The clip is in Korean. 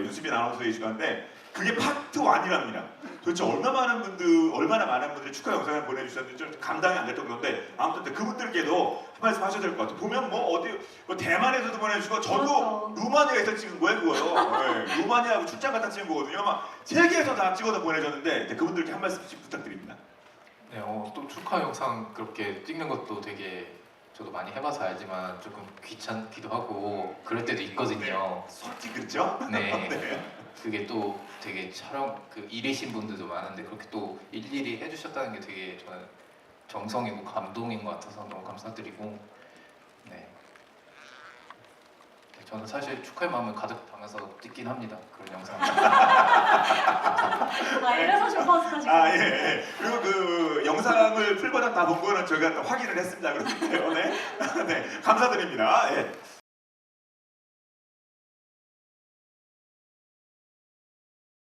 윤수빈 아나운서의 시간인데 그게 파트 1이랍니다. 도대체 얼마 많은 분들, 얼마나 많은 분들이 축하 영상을 보내주셨는지 좀 감당이 안 됐던 건데 아무튼 그분들께도 한 말씀 하셔야 될 것 같아요. 보면 뭐 어디 뭐 대만에서도 보내주고 저도 그렇죠. 루마니아에서 찍은 거예요 그거요. 네, 루마니아하고 출장 갔다 찍은 거거든요. 막 세계에서 다 찍어서 보내줬는데 네, 그분들께 한 말씀씩 부탁드립니다. 네, 어, 또 축하 영상 그렇게 찍는 것도 되게 저도 많이 해봐서 알지만 조금 귀찮기도 하고 그럴 때도 있거든요. 솔직히 그렇죠? 네, 네. 그게 또 되게 촬영 그 일이신 분들도 많은데 그렇게 또 일일이 해주셨다는 게 되게 저는 정성이고 감동인 것 같아서 너무 감사드리고 네. 네, 저는 사실 축하의 마음을 가득 담아서 찍긴 합니다 그런 영상. 아 이래서 슈퍼스 하시고 아 예, 예. 그리고 그 영상을 풀버전 다 본 거는 저희가 또 확인을 했습니다. 그렇기 때문에 네 감사드립니다. 예.